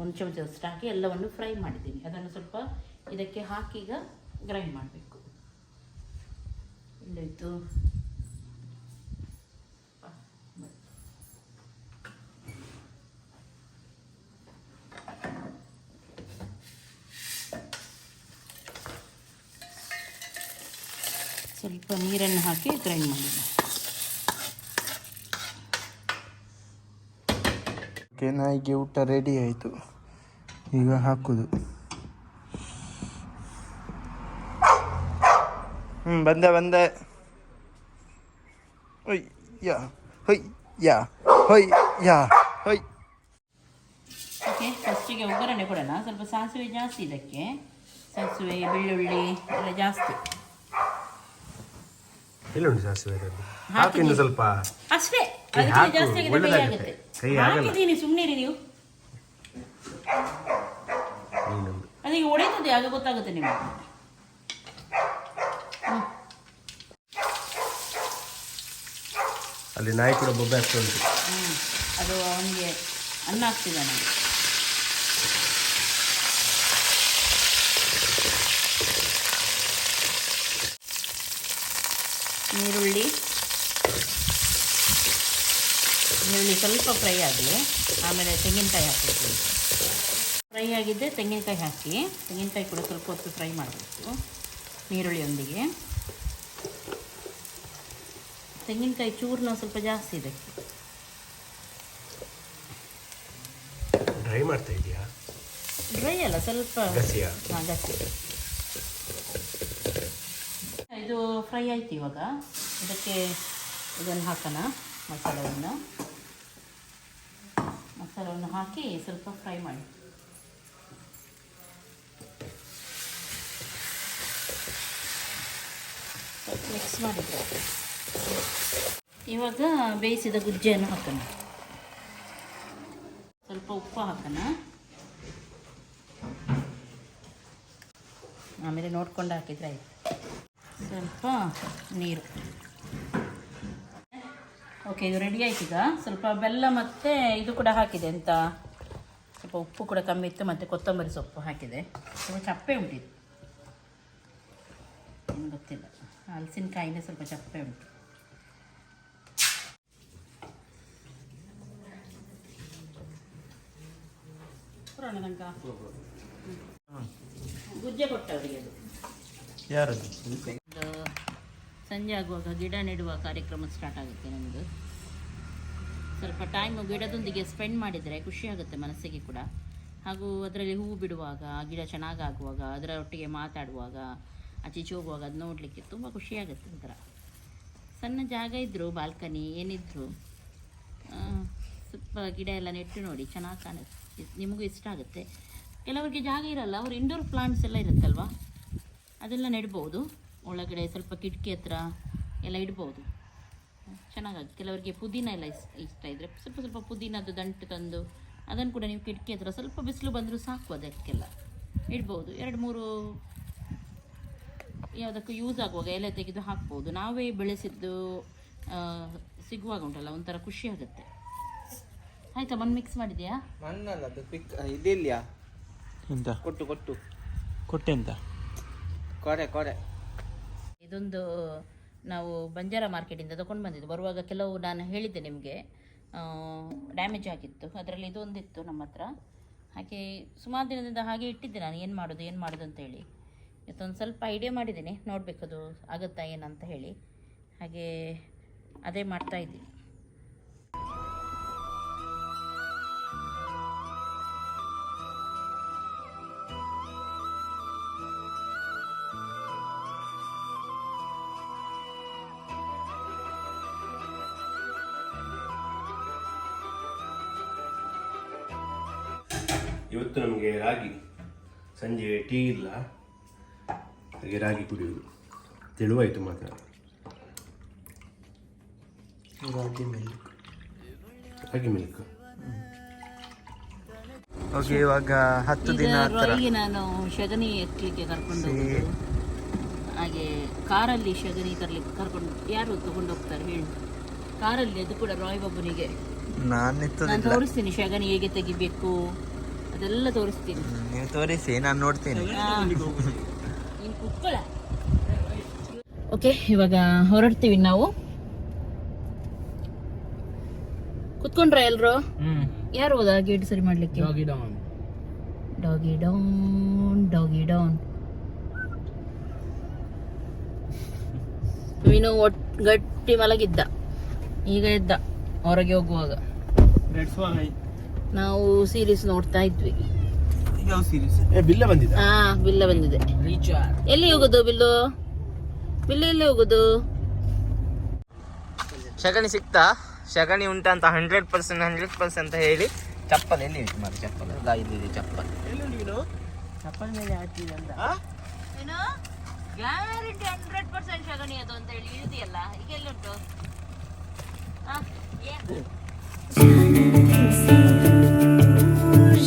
ಒಂದು ಚಮಚದಷ್ಟು ಹಾಕಿ ಎಲ್ಲವನ್ನು ಫ್ರೈ ಮಾಡಿದ್ದೀನಿ. ಅದನ್ನು ಸ್ವಲ್ಪ ಇದಕ್ಕೆ ಹಾಕಿ ಈಗ ಗ್ರೈಂಡ್ ಮಾಡಬೇಕು. ಇಲ್ಲೋಯ್ತು. ಸ್ವಲ್ಪ ನೀರನ್ನು ಹಾಕಿ ಗ್ರೈಂಡ್ ಮಾಡಿಲ್ಲ ನಾಯಿಗೆ ಊಟ ರೆಡಿ ಆಯಿತು. ಈಗ ಹಾಕೋದು. ಹ್ಞೂ ಬಂದೆ ಬಂದೆ. ಹೊಯ್ ಯಾ ಹೊಯ್ ಯಾ ಹೊಯ್. ಯಾ ಹೊಯ್ ಓಕೆ ಫಸ್ಟಿಗೆ ಒಗ್ಗರಣೆ ಕೊಡೋಣ. ಸ್ವಲ್ಪ ಸಾಸಿವೆ ಜಾಸ್ತಿ ಇದಕ್ಕೆ. ಸಾಸಿವೆ ಬೆಳ್ಳುಳ್ಳಿ ಎಲ್ಲ ಜಾಸ್ತಿ. ಸಾಸಿವೆ ಹಾಕಿ ಇನ್ನು ಸ್ವಲ್ಪ ಅಷ್ಟೇ. ಅದಕ್ಕೆ ಜಾಸ್ತಿ ಆಗುತ್ತೆ. ಕೈ ಆಗಲ್ಲ. ಹಾಕಿದ್ದೀನಿ ಸುಮ್ಮನೆ ನೀವು. ನೀನೊಂದು. ಅದೀಗ ಹೊಡೆಯುತ್ತದೆ ಆಗ ಗೊತ್ತಾಗುತ್ತೆ ನಿಮಗೆ. ಅಲ್ಲಿ ನಾಯಿ ಕೂಡ ಬೊಬ್ಬೆ ಆಗ್ತಾ ಉಂಟು ಹ್ಮ್. ಅದು ಅವನಿಗೆ ಅನ್ನ ಹಾಕ್ತಿದ್ದಾನೆ. ನೀರುಳ್ಳಿ. ಈರುಳ್ಳಿ ಸ್ವಲ್ಪ ಫ್ರೈ ಆಗಲಿ ಆಮೇಲೆ ತೆಂಗಿನಕಾಯಿ ಹಾಕಬೇಕು. ಫ್ರೈ ಆಗಿದ್ದೆ ತೆಂಗಿನಕಾಯಿ ಹಾಕಿ ತೆಂಗಿನಕಾಯಿ ಕೂಡ ಸ್ವಲ್ಪ ಹೊತ್ತು ಫ್ರೈ ಮಾಡಬೇಕು ಈರುಳ್ಳಿಯೊಂದಿಗೆ. ತೆಂಗಿನಕಾಯಿ ಚೂರ್ನ ಸ್ವಲ್ಪ ಜಾಸ್ತಿ ಇದೆ. ಡ್ರೈ ಮಾಡ್ತಾ ಇದೆಯಾ? ಡ್ರೈ ಅಲ್ಲ ಸ್ವಲ್ಪ ಗಸಿಯಾ? ಹಾಂ ಗಸಿ. ಇದು ಫ್ರೈ ಆಯ್ತು ಇವಾಗ. ಇದಕ್ಕೆ ಇದನ್ನು ಹಾಕೋಣ ಮಸಾಲೆಯನ್ನು ಮಸಾಲವನ್ನು ಹಾಕಿ ಸ್ವಲ್ಪ ಫ್ರೈ ಮಾಡಿ. ಮಿಕ್ಸ್ ಮಾಡಿದ್ರೆ. ಇವಾಗ ಬೇಯಿಸಿದ ಗುಜ್ಜೆಯನ್ನು ಹಾಕೋಣ. ಸ್ವಲ್ಪ ಉಪ್ಪು ಹಾಕೋಣ. ಆಮೇಲೆ ನೋಡ್ಕೊಂಡು ಹಾಕಿದ್ರೆ ಆಯಿತು. ಸ್ವಲ್ಪ ನೀರು. ಓಕೆ ಇದು ರೆಡಿ ಆಯ್ತು ಈಗ. ಸ್ವಲ್ಪ ಬೆಲ್ಲ ಮತ್ತು ಇದು ಕೂಡ ಹಾಕಿದೆ ಅಂತ. ಸ್ವಲ್ಪ ಉಪ್ಪು ಕೂಡ ಕಮ್ಮಿ ಇತ್ತು ಮತ್ತು ಕೊತ್ತಂಬರಿ ಸೊಪ್ಪು ಹಾಕಿದೆ. ಸ್ವಲ್ಪ ಚಪ್ಪೆ ಉಂಟಿದೆ ಏನು ಗೊತ್ತಿಲ್ಲ. ಹಲಸಿನಕಾಯಿನೇ ಸ್ವಲ್ಪ ಚಪ್ಪೆ ಉಂಟು. ಗುಜ್ಜೆ ಕೊಟ್ಟವರಿಗೆ ಅದು. ಯಾರದು ಸಂಜೆ ಆಗುವಾಗ ಗಿಡ ನೆಡುವ ಕಾರ್ಯಕ್ರಮ ಸ್ಟಾರ್ಟ್ ಆಗುತ್ತೆ ನಮ್ಮದು ಸ್ವಲ್ಪ ಟೈಮು ಗಿಡದೊಂದಿಗೆ ಸ್ಪೆಂಡ್ ಮಾಡಿದರೆ ಖುಷಿ ಆಗುತ್ತೆ ಮನಸ್ಸಿಗೆ ಕೂಡ. ಹಾಗೂ ಅದರಲ್ಲಿ ಹೂವು ಬಿಡುವಾಗ, ಗಿಡ ಚೆನ್ನಾಗಾಗುವಾಗ ಅದರ ಒಟ್ಟಿಗೆ ಮಾತಾಡುವಾಗ, ಆಚೀಚೆ ಹೋಗುವಾಗ ಅದು ನೋಡಲಿಕ್ಕೆ ತುಂಬ ಖುಷಿಯಾಗುತ್ತೆ ಒಂಥರ. ಸಣ್ಣ ಜಾಗ ಇದ್ದರು ಬಾಲ್ಕನಿ ಏನಿದ್ರು ಸ್ವಲ್ಪ ಗಿಡ ಎಲ್ಲ ನೆಟ್ಟು ನೋಡಿ ಚೆನ್ನಾಗಿ ಕಾಣುತ್ತೆ. ನಿಮಗೂ ಇಷ್ಟ ಆಗುತ್ತೆ. ಕೆಲವರಿಗೆ ಜಾಗ ಇರಲ್ಲ, ಅವ್ರು ಇಂಡೋರ್ ಪ್ಲಾಂಟ್ಸ್ ಎಲ್ಲ ಇರುತ್ತಲ್ವಾ? ಅದೆಲ್ಲ ನೆಡ್ಬೋದು. ಒಳಗಡೆ ಸ್ವಲ್ಪ ಕಿಟಕಿ ಹತ್ರ ಎಲ್ಲ ಇಡ್ಬೋದು. ಚೆನ್ನಾಗಾಗಿ ಕೆಲವರಿಗೆ ಪುದೀನ ಎಲ್ಲ ಇಸ್ ಇಷ್ಟ ಇದ್ದರೆ ಸ್ವಲ್ಪ ಸ್ವಲ್ಪ ಪುದೀನದ್ದು ದಂಟು ತಂದು ಅದನ್ನು ಕೂಡ ನೀವು ಕಿಟಕಿ ಹತ್ರ ಸ್ವಲ್ಪ ಬಿಸಿಲು ಬಂದರೂ ಸಾಕು ಅದಕ್ಕೆಲ್ಲ. ಇಡ್ಬೋದು. ಎರಡು ಮೂರು ಯಾವುದಕ್ಕೂ ಯೂಸ್ ಆಗುವಾಗ ಎಲೆ ತೆಗೆದು ಹಾಕ್ಬೋದು. ನಾವೇ ಬೆಳೆಸಿದ್ದು ಸಿಗುವಾಗ ಉಂಟಲ್ಲ ಒಂಥರ ಖುಷಿ ಆಗುತ್ತೆ. ಆಯ್ತಾ ಮಣ್ಣು ಮಿಕ್ಸ್ ಮಾಡಿದೆಯಾ? ಮಣ್ಣಲ್ಲ ಅದು ಪಿಕ್ ಇದೆಯಾ ಎಂತ? ಕೊಟ್ಟು ಕೊಟ್ಟು. ಕೊಟ್ಟೆ ಅಂತ ಕೊರೆ ಕೊಡೆ. ಇದೊಂದು ನಾವು ಬಂಜಾರ ಮಾರ್ಕೆಟಿಂದ ತಗೊಂಡು ಬಂದಿದ್ದು. ಬರುವಾಗ ಕೆಲವು ನಾನು ಹೇಳಿದ್ದೆ ನಿಮಗೆ ಡ್ಯಾಮೇಜ್ ಆಗಿತ್ತು. ಅದರಲ್ಲಿ ಇದೊಂದಿತ್ತು ನಮ್ಮ ಹತ್ರ. ಹಾಗೆ ಸುಮಾರು ದಿನದಿಂದ ಹಾಗೆ ಇಟ್ಟಿದ್ದೆ ನಾನು. ಏನು ಮಾಡೋದು ಏನು ಮಾಡೋದು ಅಂತ ಹೇಳಿ. ಇವತ್ತೊಂದು ಸ್ವಲ್ಪ ಐಡಿಯಾ ಮಾಡಿದ್ದೀನಿ. ಅದು ಆಗುತ್ತಾ ಏನಂತ ಹೇಳಿ. ಹಾಗೆ ಅದೇ ಮಾಡ್ತಾ ಇವತ್ತು ನಮಗೆ ರಾಗಿ ಸಂಜೆ ಟೀ ಇಲ್ಲ. ಹಾಗೆ ರಾಗಿ ಕುಡಿಯೋದು ತೆಳುವಾಯಿತು ಮಾತ್ರ. Ragi milk ragi milk okay ಇವಾಗ ಹತ್ತು ದಿನ ನಾನು ಶಗನಿ ಎತ್ತಲಿಕ್ಕೆ ಕರ್ಕೊಂಡು ಹೋಗೋದು ಹಾಗೆ ಕಾರಲ್ಲಿ ಶಗನಿ ತರಲಿಕ್ಕೆ ಕರ್ಕೊಂಡು ಯಾರು ತಗೊಂಡು ಹೋಗ್ತಾರೆ ಹೇಳಿ. ಕಾರಲ್ಲಿ ಅದು ಕೂಡ ರಾಯ್ ಬಾಬುನಿಗೆ ನಾನು ನಾನು ತೋರಿಸ್ತೀನಿ ಶಗನಿ ಹೇಗೆ ತೆಗಿಬೇಕು. ಅದೆಲ್ಲ ತೋರಿಸ್ತೀನಿ. ನೀವು ತೋರಿಸಿ ನಾನು ನೋಡ್ತೇನೆ. ಓಕೆ ಇವಾಗ ಹೊರಡ್ತೀವಿ ನಾವು. ಕುತ್ಕೊಂಡ್ರ ಎಲ್ರು? ಯಾರು ಹೋದ ಗೇಟ್ ಸರಿ ಮಾಡ್ಲಿಕ್ಕೆ? ಡಾಗಿ ಡೌನ್ ಡಾಗಿ ಡೌನ್ ಮೀನು ಒಟ್ ಗಟ್ಟಿ ಮಲಗಿದ್ದ. ಈಗ ಇದ್ದ ಹೊರಗೆ ಹೋಗುವಾಗ. ನಾವು ಸೀರೀಸ್ ನೋಡ್ತಾ ಇದ್ವಿ. ಯಾವ ಸೀರೀಸ್ ಏ ಬಿಲ್ಲ ಬಂದಿದ್ದ ಹಾ ಬಿಲ್ಲ ಬಂದಿದೆ. ಎಲ್ಲಿ ಹೋಗುದು ಬಿಲ್ಲು? ಬಿಲ್ಲು ಎಲ್ಲಿ ಹೋಗುದು? ಶಗಣಿ ಸಿಕ್ತಾ? ಶಗಣಿ ಉಂಟಾ ಅಂತ ಹಂಡ್ರೆಡ್ ಪರ್ಸೆಂಟ್ ಹಂಡ್ರೆಡ್ ಪರ್ಸೆಂಟ್ ಅಂತ ಹೇಳಿ ಚಪ್ಪಲ್ ಎಲ್ಲಿ ಇತ್ತು ಮಾರಿ ಚಪ್ಪಲ್? ಇಲ್ಲ ಇಲ್ಲಿದೆ ಚಪ್ಪಲ್. ಚಪ್ಪಲ್ ಮೇಲೆ ಹಾಕಿದೆ ಅಂತ. ಏನು? ಗ್ಯಾರಂಟಿ ಹಂಡ್ರೆಡ್ ಪರ್ಸೆಂಟ್ ಶಗಣಿ ಅದು ಅಂತ ಹೇಳಿ ಇಳಿದಿಯಲ್ಲ ಈಗ ಎಲ್ಲಿ ಉಂಟು?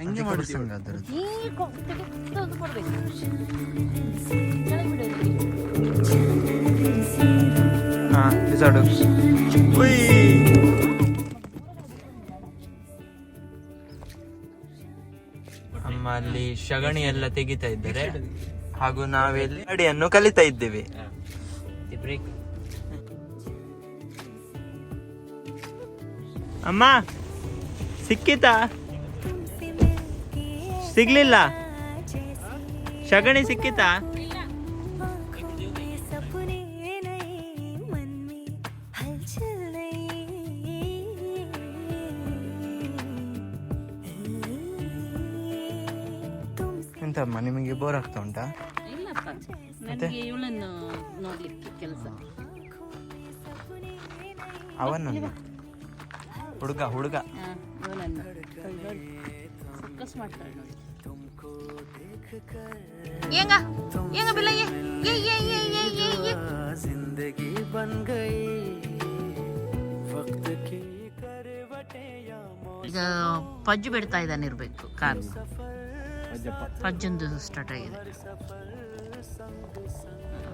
ಹಂಗೆ ಮಾಡಿ ಅದರದ್ದು. ಈ ಕೊ- ತೆಗೆದು ಕೊಡ್ಬೇಕು. ಕೆಳಗೆ ಬಿಡು ಇಲ್ಲಿ. ಬಿಸಾಡು ಅಮ್ಮ ಅಲ್ಲಿ ಶಗಣಿ ಎಲ್ಲ ತೆಗಿತಾ ಇದ್ದಾರೆ. ಹಾಗೂ ನಾವೆಲ್ಲಿ ಅಡಿಯನ್ನು ಕಲಿತಾ ಇದ್ದೇವೆ. ಅಮ್ಮ ಸಿಕ್ಕಿತಾ? ಸಿಗ್ಲಿಲ್ಲ. ಶಗಣಿ ಸಿಕ್ಕಿತಾ? ಎಂತಮ್ಮ ನಿಮಗೆ ಬೋರ್ ಆಗ್ತಾ ಉಂಟಾ? ನನಗೆ ಅವನ ಹುಡುಗ ಹುಡುಗ. ಏಂಗ ಏಂಗ ಬಿಲ್ಲ ಏ ಏ ಏ ಏ ಏ ಏ ಏ जिंदगी बन गई वक्त की करवटे या ಈಗ ಪಜ್ಜು ಬಿಡ್ತಾ ಇದ್ದಾನೆ ಇರಬೇಕು ಕಾರ್ ಪಜ್ಜೊಂದು ಸ್ಟಾರ್ಟ್ ಆಗಿದೆ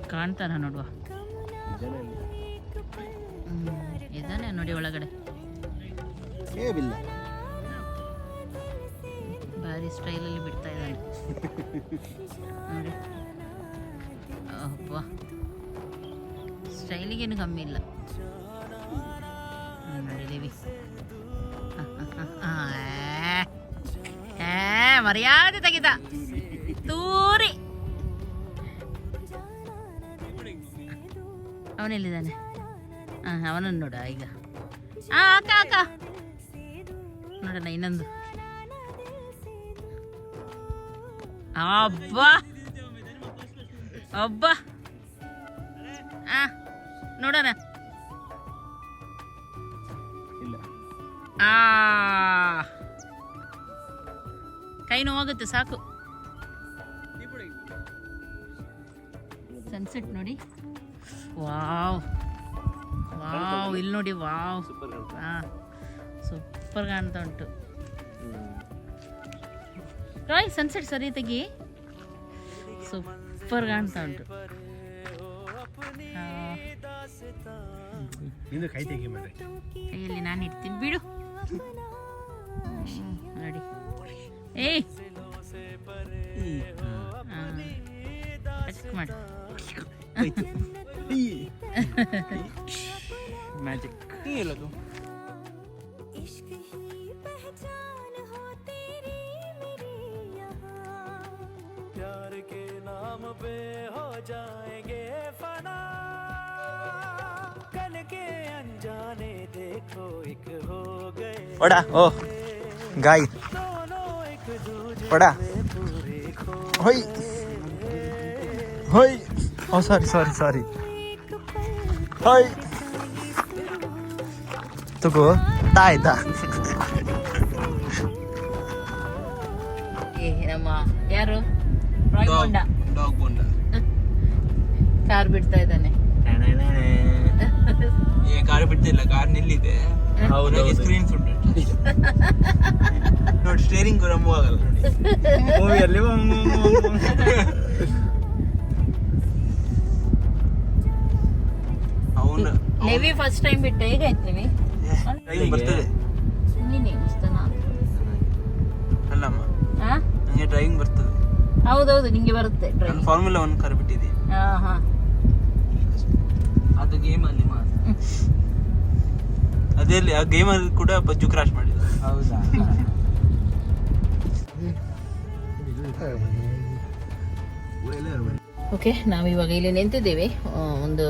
ಕಾಣ್ತಾನ ನೋಡುವ ಹ್ಮ್, ಇದ್ದಾನೆ ನೋಡಿ ಒಳಗಡೆ ಏ ಬಿಲ್ಲ ಭಾರಿ ಸ್ಟೈಲಲ್ಲಿ ಬಿಡ್ತಾ ಇದ್ದಾನೆ ನೋಡಿ ಅಬ್ಬ ಸ್ಟೈಲಿಗೇನು ಕಮ್ಮಿ ಇಲ್ಲ ಹ್ಮ್, ನೋಡಿ ದೇವಿ ಆ, ಏ, ಮರ್ಯಾದೆ ತೆಗಿದ ತೂರಿ ಅವನೆಲ್ಲಿದ್ದಾನೆ ಹಾ ಅವನನ್ನು ನೋಡ ಈಗ ಆ ಅಕ್ಕ ಅಕ್ಕ ನೋಡೋಣ ಇನ್ನೊಂದು ಅಬ್ಬ. ಅಬ್ಬಾ. ಆ ನೋಡೋಣ. ಆ. ಕೈ ನೋವಾಗುತ್ತೆ ಸಾಕು. ಸನ್ಸೆಟ್ ನೋಡಿ. ವಾವ್. ವಾವ್ ಇಲ್ಲಿ ನೋಡಿ ವಾವ್. ಹಾಂ ಸೂಪರ್ ಕಾಣ್ತಾ ಉಂಟು. ರಾಯ್ ಸನ್ಸೆಟ್ ಸರಿ ತೆಗಿ. ಸೂಪರ್ ಕಾಣ್ತಾ ಉಂಟು ಆ, ನಿಂದು ಕೈ ತೆಗಿ ಮಾರೆ ಕೈಯಲ್ಲಿ ನಾನು ಇಡ್ತೀನಿ. ಬಿಡು. ನೋಡಿ. ಏಯ್. ಮಾಡಿ. ಮ್ಯಾಜಿಕ್ पे हो जाएंगे फना कल के अनजाने देखो एक हो गए ಒಡ ಓ ಗಾಯ್ दोनों एक दूजे ಒಡ पूरे खो ಹೊಯ್ ಹೊಯ್ ಓ ಸಾರಿ ಸಾರಿ ಸಾರಿ एक पल ಹೊಯ್ ತಗೋ ತಾಯ್ತಾ ಏ ನಮ್ಮ ಯಾರು ರಾಯ್ ಬೋಂಡ ಡಾಗ್ ಬೋಂಡ ಕಾರ್ ಬಿಡ್ತಾ ಇದ್ದಾನೆ. ಏ ಕಾರ್ ಬಿಡ್ತಿಲ್ಲ ಕಾರ್ ನಿಲ್ಲಿದೆ. ಹೌದು, ಹೌದು. ಸ್ಕ್ರೀನ್ ಫುಟ್ ನೋಡಿ ಸ್ಟೇರಿಂಗ್ ಕೂಡ ಮೂವ್ ಆಗಲ್ಲ ನೋಡಿ. ಮೂವಿಯಲ್ಲಿ ಅವನು ಲೆವಿ ಫಸ್ಟ್ ಟೈಮ್ ಬಿಟ್ಟೆ ಹೇಗಾಯ್ತು ಡ್ರೈವಿಂಗ್ ಬರ್ತದೆ. ಹೌದೌದು ನಿಂಗೆ ಬರುತ್ತೆ ನಾನು ಫಾರ್ಮುಲಾ ಒನ್ ಕಾರ್ ಹಾ ಹಾ. ಅದು ಗೇಮ್ ಅಲ್ಲಿ ಮಾತ್ರ. ಅದೇ ಆ ಗೇಮ್ ಅಲ್ಲಿ ಕೂಡ ಬಜ್ಜು ಕ್ರಾಶ್ ಮಾಡಿದ್ರು ಹೌದಾ? ಓಕೆ ನಾವಿವಾಗ ಇಲ್ಲಿ ನಿಂತಿದ್ದೇವೆ. ಒಂದು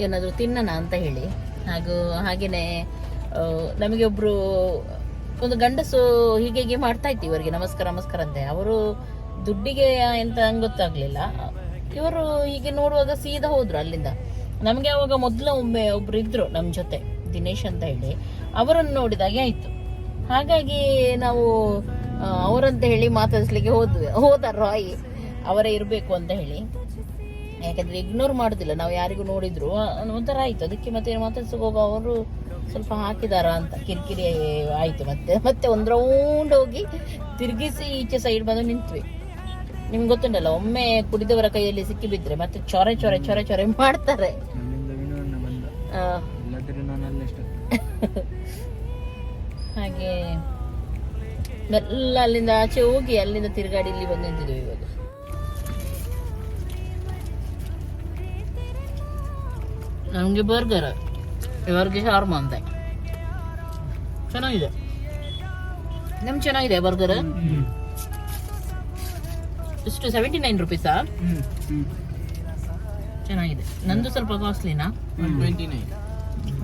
ಏನಾದರೂ ತಿನ್ನೋಣ ಅಂತ ಹೇಳಿ. ಹಾಗೂ ಹಾಗೆಯೇ ನಮಗೆ ಒಬ್ಬರು ಒಂದು ಗಂಡಸು ಹೀಗೆ ಹೀಗೆ ಮಾಡ್ತಾ ಇತ್ತು ಇವರಿಗೆ ನಮಸ್ಕಾರ ನಮಸ್ಕಾರ ಅಂತೆ. ಅವರು ದುಡ್ಡಿಗೆ ಎಂತ ಗೊತ್ತಾಗ್ಲಿಲ್ಲ. ಇವರು ಹೀಗೆ ನೋಡುವಾಗ ಸೀದಾ ಹೋದ್ರು ಅಲ್ಲಿಂದ. ನಮಗೆ ಅವಾಗ ಮೊದಲ ಒಮ್ಮೆ ಒಬ್ರು ಇದ್ರು ನಮ್ಮ ಜೊತೆ, ದಿನೇಶ್ ಅಂತ ಹೇಳಿ. ಅವರನ್ನು ನೋಡಿದಾಗೆ ಆಯ್ತು. ಹಾಗಾಗಿ ನಾವು ಅವರಂತ ಹೇಳಿ ಮಾತಾಡಿಸ್ಲಿಕ್ಕೆ ಹೋದ್ವಿ. ಹೋದ ರಾಯ್ ಅವರೇ ಇರಬೇಕು ಅಂತ ಹೇಳಿ. ಯಾಕಂದ್ರೆ ಇಗ್ನೋರ್ ಮಾಡುದಿಲ್ಲ. ನಾವು ಯಾರಿಗೂ ನೋಡಿದ್ರು. ಒಂಥರ ಆಯ್ತು. ಅದಕ್ಕೆ ಮತ್ತೆ ಮಾತಾಡ್ಸಕ್ ಹೋಗ ಅವರು ಸ್ವಲ್ಪ ಹಾಕಿದಾರ ಅಂತ. ಕಿರಿಕಿರಿ ಆಯ್ತು. ಮತ್ತೆ ಮತ್ತೆ ಒಂದ್ ರೌಂಡ್ ಹೋಗಿ ತಿರುಗಿಸಿ ಈಚೆ ಸೈಡ್ ಬಂದು ನಿಂತ್ವಿ. ನಿಮ್ಗೆ ಗೊತ್ತುಂಟಲ್ಲ ಒಮ್ಮೆ ಕುಡಿದವರ ಕೈಯಲ್ಲಿ ಸಿಕ್ಕಿ ಬಿದ್ರೆ ಮತ್ತೆ ಚೊರೆ ಚೊರೆ ಚೊರೆ ಚೊರೆ ಮಾಡ್ತಾರೆ. ಹಾಗೆ ಮೆಲ್ಲ ಅಲ್ಲಿಂದ ಆಚೆ ಹೋಗಿ ಅಲ್ಲಿಂದ ತಿರುಗಾಡಿ ಇಲ್ಲಿ ಬಂದು ನಿಂತಿದ್ದೀವಿ ಇವಾಗ. ನಮ್ಗೆ ಬರ್ಗರ್ ಇವರಿಗೆ ಶಾರ್ಮ ಅಂತ. ಚೆನ್ನಾಗಿದೆ. ನಮ್ ಚೆನ್ನಾಗಿದೆ ಬರ್ಗರ್? ಇಷ್ಟು ಸೆವೆಂಟಿ ನೈನ್ ರುಪೀಸಾ ಚೆನ್ನಾಗಿದೆ. ನಂದು ಸ್ವಲ್ಪ ಕಾಸ್ಟ್ಲಿನಾ ಟ್ವೆಂಟಿ ನೈನ್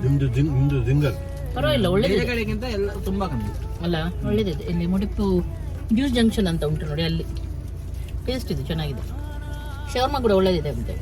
ನಿಮ್ದು ಜಿಂಗ್ ನಿಮ್ದು ಜಿಂಗಲ್. ಪರವಾಗಿಲ್ಲ ಒಳ್ಳೇದಿದೆ. ಕಡೆಗಿಂತ ಎಲ್ಲ ತುಂಬಾ ಕಮ್ಮಿ. ಅಲ್ಲ ಒಳ್ಳೇದಿದೆ. ಇಲ್ಲಿ ಮುಡಿಪು ಜ್ಯೂಸ್ ಜಂಕ್ಷನ್ ಅಂತ ಉಂಟು ನೋಡಿ ಅಲ್ಲಿ. ಟೇಸ್ಟ್ ಇದೆ ಚೆನ್ನಾಗಿದೆ. ಶವರ್ಮ ಕೂಡ ಒಳ್ಳೇದಿದೆ ಅಂತೆ.